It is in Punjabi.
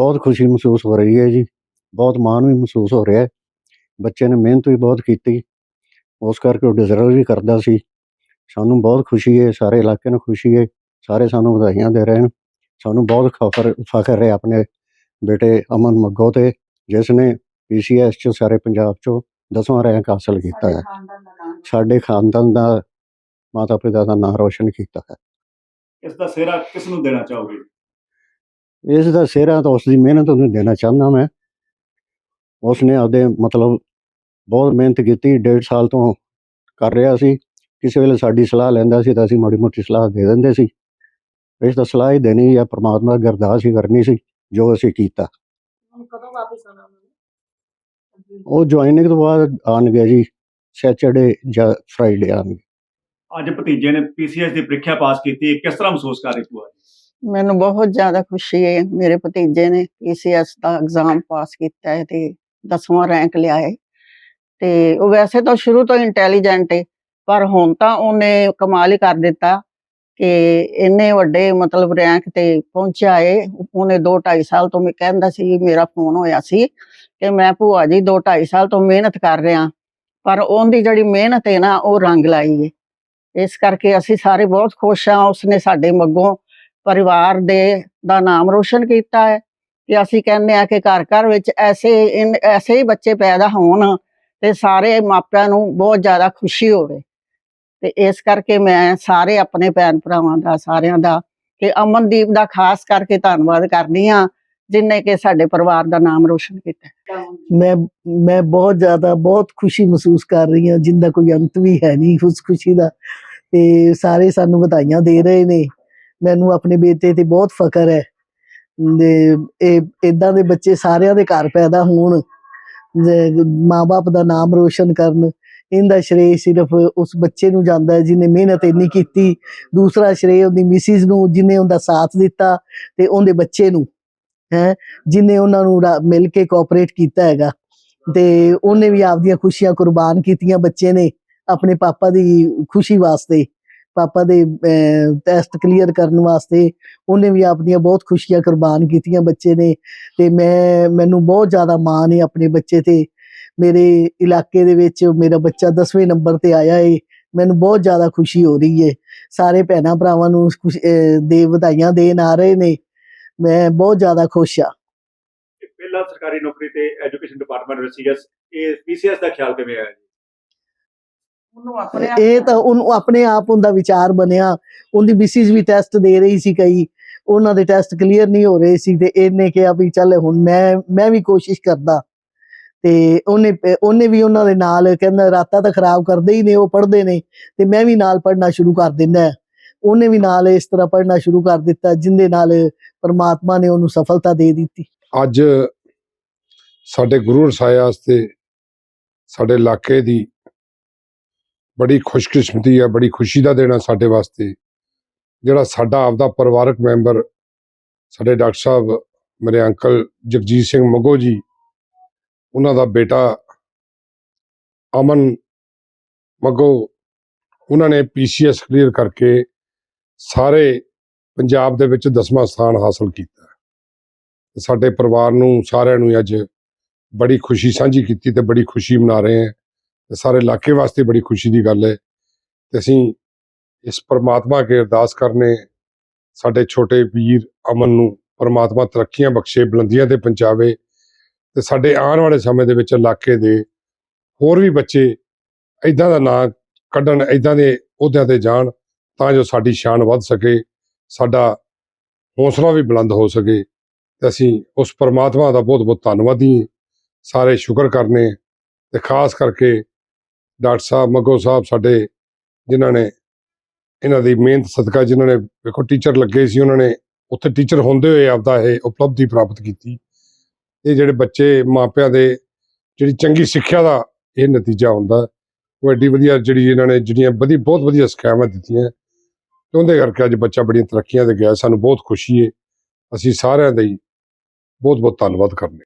ਬਹੁਤ ਖੁਸ਼ੀ ਮਹਿਸੂਸ ਹੋ ਰਹੀ ਹੈ ਜੀ। ਬਹੁਤ ਮਾਣ ਵੀ ਮਹਿਸੂਸ ਹੋ ਰਿਹਾ ਹੈ। ਬੱਚੇ ਨੇ ਮਿਹਨਤ ਵੀ ਬਹੁਤ ਕੀਤੀ। ਉਸ ਕਰਕੇ ਉਹ ਡਿਜ਼ਰਵ ਵੀ ਕਰਦਾ ਸੀ। ਸਾਨੂੰ ਬਹੁਤ ਖੁਸ਼ੀ ਹੈ ਸਾਰੇ ਇਲਾਕੇ ਨੂੰ ਖੁਸ਼ੀ ਹੈ। ਸਾਰੇ ਸਾਨੂੰ ਵਧਾਈਆਂ ਦੇ ਰਹੇ ਨੇ ਸਾਨੂੰ ਬਹੁਤ ਫਖਰ ਫਖਰ ਹੈ ਆਪਣੇ ਬੇਟੇ ਅਮਨ ਮੱਗੋ ਤੇ ਜਿਸ ਨੇ ਪੀਸੀਐਸ ਚ ਸਾਰੇ ਪੰਜਾਬ ਚੋਂ ਦਸਵਾਂ ਰੈਂਕ ਹਾਸਲ ਕੀਤਾ ਹੈ। ਸਾਡੇ ਖਾਨਦਾਨ ਦਾ ਮਾਤਾ ਪਿਤਾ ਦਾ ਨਾਮ ਰੋਸ਼ਨ ਕੀਤਾ ਹੈ। ਇਸ ਦਾ ਸਿਹਰਾ ਕਿਸ ਨੂੰ ਦੇਣਾ ਚਾਹੋਗੇ? ਇਸ ਦਾ ਸਿਹਰਾ ਤਾਂ ਉਸ ਦੀ ਮਿਹਨਤ ਨੂੰ ਦੇਣਾ ਚਾਹੁੰਦਾ ਮੈਂ। ਉਸ ਨੇ ਆਪਦੇ ਮਤਲਬ ਬਹੁਤ ਮਿਹਨਤ ਕੀਤੀ ਡੇਢ ਸਾਲ ਤੋਂ ਕਰ ਰਿਹਾ ਸੀ। ਕਿਸੇ ਵੇਲੇ ਸਾਡੀ ਸਲਾਹ ਲੈਂਦਾ ਸੀ ਤਾਂ ਅਸੀਂ ਮਾੜੀ ਮੋਟੀ ਸਲਾਹ ਦੇ ਦਿੰਦੇ ਸੀ। ਇਸ ਦਾ ਸਲਾਹ ਹੀ ਦੇਣੀ ਜਾਂ ਪ੍ਰਮਾਤਮਾ ਦੀ ਅਰਦਾਸ ਹੀ ਕਰਨੀ ਸੀ ਜੋ ਅਸੀਂ ਕੀਤਾ। ਕਦੋਂ ਵਾਪਸ ਆਣਾ ਉਹ ਜੁਆਇਨਿੰਗ ਤੋਂ ਬਾਅਦ ਆਉਣਗੇ ਜੀ ਸੈਚਰਡੇ ਜਾਂ ਫਰਾਈਡੇ ਆਉਣਗੇ। ਅੱਜ ਭਤੀਜੇ ਨੇ ਪੀਸੀਐਸ ਦੀ ਪ੍ਰੀਖਿਆ ਪਾਸ ਕੀਤੀ ਕਿਸ ਤਰ੍ਹਾਂ ਮਹਿਸੂਸ ਕਰ ਰਹੀ ਜੀ ਮੈਨੂੰ ਬਹੁਤ ਜ਼ਿਆਦਾ ਖੁਸ਼ੀ ਹੈ, ਮੇਰੇ ਭਤੀਜੇ ਨੇ ਪੀਸੀਐਸ ਦਾ ਐਗਜ਼ਾਮ ਪਾਸ ਕੀਤਾ ਹੈ ਤੇ 10ਵਾਂ ਰੈਂਕ ਲਿਆ ਹੈ। ਤੇ ਉਹ ਵੈਸੇ ਤਾਂ ਸ਼ੁਰੂ ਤੋਂ ਇੰਟੈਲੀਜੈਂਟ ਹੈ ਪਰ ਹੁਣ ਤਾਂ ਉਹਨੇ ਕਮਾਲ ਹੀ ਕਰ ਦਿੱਤਾ ਕਿ ਇੰਨੇ ਵੱਡੇ ਮਤਲਬ ਰੈਂਕ ਤੇ ਪਹੁੰਚਿਆ ਏ। ਉਹਨੇ 2 2.5 ਸਾਲ ਤੋਂ ਮੈਂ ਕਹਿੰਦਾ ਸੀ ਮੇਰਾ ਫੋਨ ਹੋਇਆ ਸੀ ਕਿ ਮੈਂ ਭੂਆ ਜੀ 2 2.5 ਸਾਲ ਤੋਂ ਮਿਹਨਤ ਕਰ ਰਿਹਾ, ਪਰ ਉਹਦੀ ਜਿਹੜੀ ਮਿਹਨਤ ਹੈ ਨਾ ਉਹ ਰੰਗ ਲਾਈ ਏ। ਇਸ ਕਰਕੇ ਅਸੀਂ ਸਾਰੇ ਬਹੁਤ ਖੁਸ਼ ਹਾਂ, ਉਸਨੇ ਸਾਡੇ ਮੱਗੋਂ ਪਰਿਵਾਰ ਦੇ ਦਾ ਨਾਮ ਰੋਸ਼ਨ ਕੀਤਾ ਹੈ ਤੇ ਅਸੀਂ ਕਹਿੰਦੇ ਆ ਕਿ ਘਰ ਘਰ ਵਿੱਚ ਐਸੇ ਐਸੇ ਹੀ ਬੱਚੇ ਪੈਦਾ ਹੋਣ ਤੇ ਸਾਰੇ ਮਾਪਿਆਂ ਨੂੰ ਬਹੁਤ ਜ਼ਿਆਦਾ ਖੁਸ਼ੀ ਹੋਵੇ। ਤੇ ਇਸ ਕਰਕੇ ਮੈਂ ਸਾਰੇ ਆਪਣੇ ਭੈਣ ਭਰਾਵਾਂ ਦਾ, ਸਾਰਿਆਂ ਦਾ ਤੇ ਅਮਨਦੀਪ ਦਾ ਖਾਸ ਕਰਕੇ ਧੰਨਵਾਦ ਕਰਦੀ ਆ ਜਿਨੇ ਕਿ ਸਾਡੇ ਪਰਿਵਾਰ ਦਾ ਨਾਮ ਰੋਸ਼ਨ ਕੀਤਾ ਮੈਂ ਮੈਂ ਬਹੁਤ ਜ਼ਿਆਦਾ ਬਹੁਤ ਖੁਸ਼ੀ ਮਹਿਸੂਸ ਕਰ ਰਹੀ ਹਾਂ ਜਿੰਦਾ ਕੋਈ ਅੰਤ ਵੀ ਹੈ ਨਹੀਂ ਉਸ ਖੁਸ਼ੀ ਦਾ ਤੇ ਸਾਰੇ ਸਾਨੂੰ ਵਧਾਈਆਂ ਦੇ ਰਹੇ ਨੇ। ਮੈਨੂੰ ਆਪਣੇ ਬੇਟੇ ਤੇ ਬਹੁਤ ਫਖਰ ਹੈ। ਦੇ ਇਹ ਇਦਾਂ ਦੇ ਬੱਚੇ ਸਾਰਿਆਂ ਦੇ ਘਰ ਪੈਦਾ ਹੋਣ। ਮਾਪੇ ਦਾ ਨਾਮ ਰੋਸ਼ਨ ਕਰਨ। ਇਹਦਾ ਸ਼੍ਰੇਅ ਸਿਰਫ ਉਸ ਬੱਚੇ ਨੂੰ ਜਾਂਦਾ ਹੈ ਜਿਨੇ ਮਿਹਨਤ ਇੰਨੀ ਕੀਤੀ। ਦੂਸਰਾ ਸ਼੍ਰੇਅ ਉਹਦੀ ਮਿਸਿਸ ਨੂੰ ਜਿਨੇ ਉਹਦਾ ਸਾਥ ਦਿੱਤਾ ਤੇ ਉਹਦੇ ਬੱਚੇ ਨੂੰ, ਹੈ ਜਿਨੇ ਉਹਨਾਂ ਨੂੰ ਮਿਲ ਕੇ ਕੋਆਪਰੇਟ ਕੀਤਾ ਹੈਗਾ। ਤੇ ਉਹਨੇ ਵੀ ਆਪਦੀਆਂ ਖੁਸ਼ੀਆਂ ਕੁਰਬਾਨ ਕੀਤੀਆਂ ਬੱਚੇ ਨੇ ਆਪਣੇ ਪਾਪਾ ਦੀ ਖੁਸ਼ੀ ਵਾਸਤੇ। ਪਾਪਾ ਦੇ ਟੈਸਟ ਕਲੀਅਰ ਕਰਨ ਵਾਸਤੇ ਉਹਨੇ ਵੀ ਆਪਣੀਆਂ ਬਹੁਤ ਖੁਸ਼ੀਆਂ ਕੁਰਬਾਨ ਕੀਤੀਆਂ ਬੱਚੇ ਨੇ ਤੇ ਮੈਂ, ਮੈਨੂੰ ਬਹੁਤ ਜ਼ਿਆਦਾ ਮਾਣ ਹੈ ਆਪਣੇ ਬੱਚੇ ਤੇ। ਮੇਰੇ ਇਲਾਕੇ ਦੇ ਵਿੱਚ ਮੇਰਾ ਬੱਚਾ 10ਵੇਂ ਨੰਬਰ ਤੇ ਆਇਆ ਏ, ਮੈਨੂੰ ਬਹੁਤ ਜ਼ਿਆਦਾ ਖੁਸ਼ੀ ਹੋ ਰਹੀ ਹੈ ਸਾਰੇ ਭੈਣਾਂ ਭਰਾਵਾਂ ਨੂੰ ਦੇ ਵਧਾਈਆਂ ਦੇਣ ਆ ਰਹੇ ਨੇ। ਮੈਂ ਬਹੁਤ ਜ਼ਿਆਦਾ ਖੁਸ਼ ਆ। ਇਹ ਸਰਕਾਰੀ ਨੌਕਰੀ ਤੇ ਐਜੂਕੇਸ਼ਨ ਡਿਪਾਰਟਮੈਂਟ ਵਿੱਚ ਸੀਗਾ, ਇਹ ਪੀਸੀਐਸ ਦਾ ਖਿਆਲ ਕਿਵੇਂ ਆਇਆ ਜੀ? ਇਹ ਤਾਂ ਉਹਨੂੰ ਆਪਣੇ ਆਪ ਉਹਦਾ ਵਿਚਾਰ ਬਣਿਆ। ਉਹਦੀ ਮਿਸਿਸ ਵੀ ਟੈਸਟ ਦੇ ਰਹੀ ਸੀ ਕਈ। ਉਹਨਾਂ ਦੇ ਟੈਸਟ ਕਲੀਅਰ ਨਹੀਂ ਹੋ ਰਹੇ ਸੀ ਤੇ ਇਹਨੇ ਕਿਹਾ ਵੀ ਚੱਲ ਹੁਣ ਮੈਂ ਮੈਂ ਵੀ ਕੋਸ਼ਿਸ਼ ਕਰਦਾ। ਤੇ ਉਹਨੇ ਉਹਨੇ ਵੀ ਉਹਨਾਂ ਦੇ ਨਾਲ ਕਹਿੰਦਾ ਰਾਤਾਂ ਤਾਂ ਖਰਾਬ ਕਰਦੇ ਹੀ ਨੇ ਉਹ ਪੜ੍ਹਦੇ ਨੇ। ਤੇ ਮੈਂ ਵੀ ਨਾਲ ਪੜ੍ਹਨਾ ਸ਼ੁਰੂ ਕਰ ਦਿੰਦਾ ਉਹਨੇ ਵੀ ਨਾਲ ਇਸ ਤਰ੍ਹਾਂ ਪੜ੍ਹਨਾ ਸ਼ੁਰੂ ਕਰ ਦਿੱਤਾ ਜਿੰਦੇ ਨਾਲ ਪਰਮਾਤਮਾ ਨੇ ਉਹਨੂੰ ਸਫਲਤਾ ਦੇ ਦਿੱਤੀ। ਅੱਜ ਸਾਡੇ ਗੁਰੂ ਰਸਾਇਆ ਵਾਸਤੇ ਸਾਡੇ ਇਲਾਕੇ ਦੀ ਬੜੀ ਖੁਸ਼ਕਿਸਮਤੀ ਆ ਬੜੀ ਖੁਸ਼ੀ ਦਾ ਦੇਣਾ ਸਾਡੇ ਵਾਸਤੇ। ਜਿਹੜਾ ਸਾਡਾ ਆਪਦਾ ਪਰਿਵਾਰਕ ਮੈਂਬਰ, ਸਾਡੇ ਡਾਕਟਰ ਸਾਹਿਬ, ਮੇਰੇ ਅੰਕਲ ਜਗਜੀਤ ਸਿੰਘ ਮਗੋ ਜੀ, ਉਹਨਾਂ ਦਾ ਬੇਟਾ ਅਮਨ ਮਗੋ, ਉਹਨਾਂ ਨੇ ਪੀਸੀਐਸ ਕਲੀਅਰ ਕਰਕੇ ਸਾਰੇ ਪੰਜਾਬ ਦੇ ਵਿੱਚ 10ਵਾਂ ਸਥਾਨ ਹਾਸਲ ਕੀਤਾ। ਸਾਡੇ ਪਰਿਵਾਰ ਨੂੰ ਸਾਰਿਆਂ ਨੂੰ ਅੱਜ ਬੜੀ ਖੁਸ਼ੀ ਸਾਂਝੀ ਕੀਤੀ ਤੇ ਬੜੀ ਖੁਸ਼ੀ ਮਨਾ ਰਹੇ ਹਾਂ। ਤੇ ਸਾਰੇ ਇਲਾਕੇ ਵਾਸਤੇ ਬੜੀ ਖੁਸ਼ੀ ਦੀ ਗੱਲ ਹੈ। ਤੇ ਅਸੀਂ ਇਸ ਪਰਮਾਤਮਾ ਕੇ ਅਰਦਾਸ ਕਰਨੇ ਸਾਡੇ ਛੋਟੇ ਵੀਰ ਅਮਨ ਨੂੰ ਪਰਮਾਤਮਾ ਤਰੱਕੀਆਂ ਬਖਸ਼ੇ, ਬੁਲੰਦੀਆਂ ਤੇ ਪਹੁੰਚਾਵੇ ਤੇ ਸਾਡੇ ਆਉਣ ਵਾਲੇ ਸਮੇਂ ਦੇ ਵਿੱਚ ਇਲਾਕੇ ਦੇ ਹੋਰ ਵੀ ਬੱਚੇ ਇਦਾਂ ਦਾ ਨਾਂ ਕੱਢਣ ਇਦਾਂ ਦੇ ਅਹੁਦਿਆਂ ਤੇ ਜਾਣ ਤਾਂ ਜੋ ਸਾਡੀ ਸ਼ਾਨ ਵੱਧ ਸਕੇ, ਸਾਡਾ ਹੌਸਲਾ ਵੀ ਬੁਲੰਦ ਹੋ ਸਕੇ। ਤੇ ਅਸੀਂ ਉਸ ਪਰਮਾਤਮਾ ਦਾ ਬਹੁਤ ਬਹੁਤ ਧੰਨਵਾਦੀ ਸਾਰੇ ਸ਼ੁਕਰ ਕਰਨੇ ਤੇ ਖਾਸ ਕਰਕੇ ਡਾਕਟਰ ਸਾਹਿਬ ਮੱਗੋ ਸਾਹਿਬ ਸਾਡੇ ਜਿਨ੍ਹਾਂ ਨੇ ਇਹਨਾਂ ਦੀ ਮਿਹਨਤ, ਸਦਕਾ ਜਿਨ੍ਹਾਂ ਨੇ ਵੇਖੋ ਟੀਚਰ ਲੱਗੇ ਸੀ, ਉਹਨਾਂ ਨੇ ਉੱਥੇ ਟੀਚਰ ਹੁੰਦੇ ਹੋਏ ਆਪਦਾ ਇਹ ਉਪਲਬਧੀ ਪ੍ਰਾਪਤ ਕੀਤੀ। ਇਹ ਜਿਹੜੇ ਬੱਚੇ ਮਾਪਿਆਂ ਦੇ ਜਿਹੜੀ ਚੰਗੀ ਸਿੱਖਿਆ ਦਾ ਇਹ ਨਤੀਜਾ ਹੁੰਦਾ। ਉਹ ਐਡੀ ਵਧੀਆ ਜਿਹੜੀ ਇਹਨਾਂ ਨੇ ਜਿਹੜੀਆਂ ਵਧੀ, ਬਹੁਤ ਵਧੀਆ ਸਿੱਖਿਆਵਾਂ ਦਿੱਤੀਆਂ। ਤੇ ਉਹਦੇ ਕਰਕੇ ਅੱਜ ਬੱਚਾ ਬੜੀਆਂ ਤਰੱਕੀਆਂ ਤੇ ਗਿਆ। ਸਾਨੂੰ ਬਹੁਤ ਖੁਸ਼ੀ ਹੈ ਅਸੀਂ ਸਾਰਿਆਂ ਦਾ ਹੀ ਬਹੁਤ ਬਹੁਤ ਧੰਨਵਾਦ ਕਰਨੇ।